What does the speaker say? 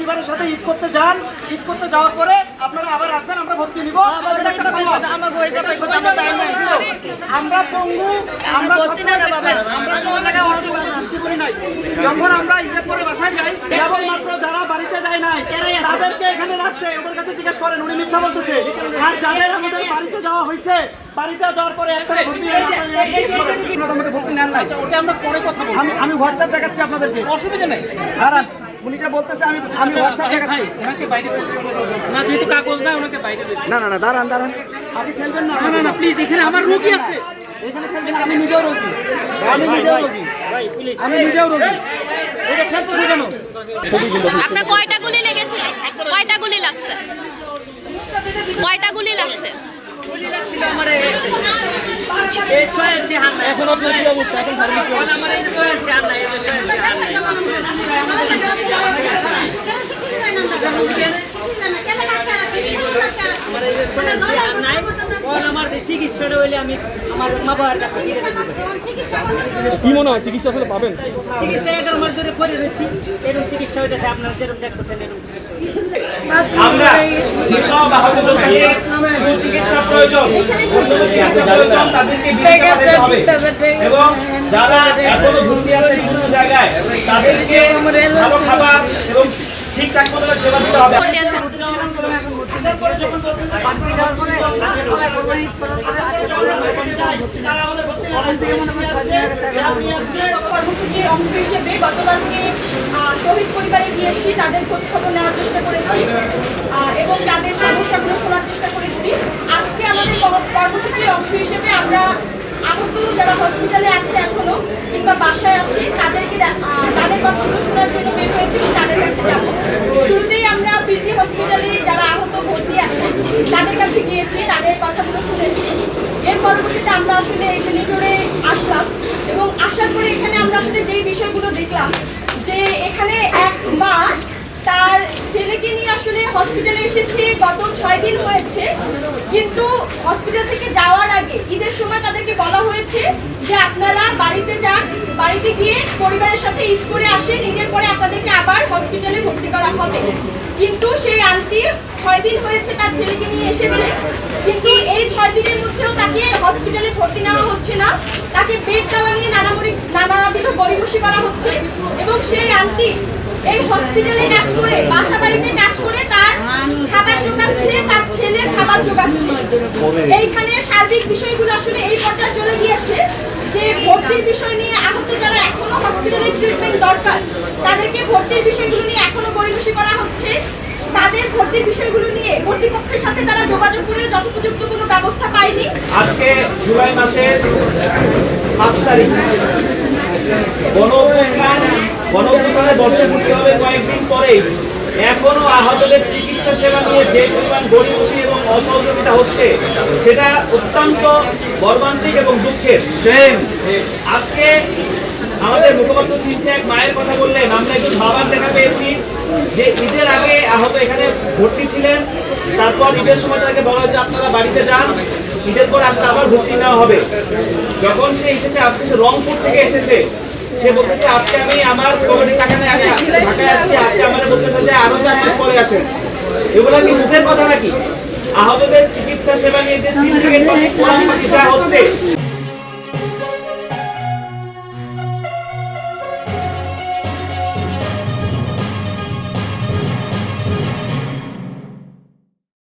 পরিবারের সাথে ঈদ করতে যান ঈদ করতে যাওয়ার পরে আপনারা আবার আসবেন আমরা ভর্তি নিব। আমার পঙ্গু আমরা ভর্তি না রে বাবা। দেখছেন, আমরা কোনো জায়গায় সৃষ্টি করি নাই। যখন আমরা ঈদের পরে বাসায় যাই কেবলমাত্র যারা বাড়িতে যায় নাই তাদেরকে এখানে রাখছে ওদের কাছে জিজ্ঞেস করেন উনি মিথ্যা বলতেছে। আর যাদের আমাদের বাড়িতে যাওয়া হয়েছে বাড়িতে যাওয়ার পরে একসাথে ভর্তি আপনারা এরা জিজ্ঞেস আমাকে ভর্তি নেন নাই। ওটা আমরা পরে কথা বলব। আমি আমি হোয়াটসঅ্যাপ দেখাচ্ছি আপনাদেরকে। অসুবিধা নেই। দাঁড়ান। উনি যে বলতেছে আমি আমি হোয়াটসঅ্যাপ দেখাচ্ছি। ওনাকে বাইরে না যেহেতু কাগজ না ওনাকে বাইরে না না না দাঁড়ান দাঁড়ান। আপনি খেলবেন না? না না না প্লিজ এখানে আমার রোগী আছে। এখানে খেলবেন আমি নিজেও রোগী। আমি নিজেও রোগী। আমি নিজেও রোগী। এটা খেলতেছে কেন? আপনার কয়টা গুলি লেগেছিল কয়টা গুলি লাগছে? কয়টা গুলি লাগছে? এখন আপনার কি অবস্থা? এখন সার্ভিস আমার চিকিৎসাটা হইলে আমি আমার মা বাবার কাছে ফিরে যেতে পারি। কি মনে হয় চিকিৎসা আসলে পাবেন? চিকিৎসা এগারো মাস ধরে পরে রয়েছি। এরকম চিকিৎসা হইতেছে আপনারা যেরকম দেখতেছেন এরকম চিকিৎসা আমরা যেসব আহত যোদ্ধাদের সুচিকিৎসা প্রয়োজন উন্নত চিকিৎসা প্রয়োজন তাদেরকে হবে। এবং যারা এখনও ভর্তি আছে বিভিন্ন জায়গায় তাদেরকে ভালো খাবার এবং ঠিকঠাক মতো সেবা দিতে হবে। কর্মসূচির অংশ হিসেবে গতকালকে শহীদ পরিবারে গিয়েছি তাদের খোঁজ খবর নেওয়ার চেষ্টা করেছি এবং তাদের সমস্যাগুলো শোনার চেষ্টা করেছি আজকে আমাদের কর্মসূচির অংশ হিসেবে আমরা আহত যারা হসপিটালে আছে এখনও কিংবা বাসায় আছে তাদেরকে দে- আহ, তাদের কথাগুলো শোনার জন্য বের হয়েছি এবং তাদের কাছে যাব শুরুতেই আমরা পিসি হসপিটালে যারা আহত ভর্তি আছে তাদের কাছে গিয়েছি তাদের কথাগুলো শুনেছি এর পরবর্তীতে আমরা আসলে এখানে করে আসলাম এবং আসার পরে এখানে আমরা আসলে যেই বিষয়গুলো দেখলাম যে এখানে এক মা তার ছেলেকে নিয়ে আসলে হসপিটালে এসেছে, গত ছয় দিন হয়েছে। কিন্তু হসপিটাল থেকে যাওয়ার আগে ঈদের সময় তাদেরকে বলা হয়েছে যে আপনারা বাড়িতে যান, বাড়িতে গিয়ে পরিবারের সাথে ঈদ করে আসেন, ঈদের পরে আপনাদেরকে আবার হসপিটালে ভর্তি করা হবে। কিন্তু সেই আন্টি ছয় দিন হয়েছে তার ছেলেকে নিয়ে এসেছে। কিন্তু এই ছয় দিনের মধ্যেও তাকে হসপিটালে ভর্তি নেওয়া হচ্ছে না। তাকে বেড দেওয়া নিয়ে নানামুড়ি নানাবিধ গড়িমসি করা হচ্ছে। এবং সেই আন্টি এই হসপিটালে কাজ করে, বাসা বাড়িতে কাজ করে তার খাবার জোগাচ্ছে তার ছেলের খাবার জোগাচ্ছে এইখানে সার্বিক বিষয়গুলো আসলে এই পর্যায়ে চলে গিয়েছে যে ভর্তির বিষয় নিয়ে আহত যারা এখনও হসপিটালে দরকার। তাদেরকে ভর্তির বিষয়গুলো নিয়ে এখনও গড়িমসি করা হচ্ছে। তাদের ভর্তির বিষয়গুলো নিয়ে কর্তৃপক্ষের সাথে তারা যোগাযোগ করে যথোপযুক্ত কোনো ব্যবস্থা পায়নি। আজকে জুলাই মাসের পাঁচ তারিখ। গণ অভ্যুত্থান গণ অভ্যুত্থানের বর্ষপূর্তি হবে কয়েকদিন পরেই। এখনও আহতদের চিকিৎসা সেবা নিয়ে যে পরিমাণ গরিবসী এবং অসহযোগিতা হচ্ছে সেটা অত্যন্ত মর্মান্তিক এবং দুঃখের। আজকে আমাদের মুখপাত্র সিনথিয়া এক মায়ের কথা বললেন, আমরা একজন বাবার দেখা পেয়েছি, যে ঈদের আগে আহত এখানে ভর্তি ছিলেন, তারপর ঈদের সময় তাকে বলা হয়েছে, আপনারা বাড়িতে যান, ঈদের পর আসলে আবার ভর্তি নেওয়া হবে। যখন সে এসেছে, আজকে সে রংপুর থেকে এসেছে, সে বলতেছে, আজকে আমি আমার পকেটে টাকা নেই, আমি ঢাকায় আসছি, আজকে আমাদের বলতেছে যে আরও চার মাস পরে আসেন এগুলো কি মুখের কথা নাকি? আহতদের চিকিৎসা সেবা নিয়ে যে সিন্ডিকেট পাতি কোরআন পাতি যা হচ্ছে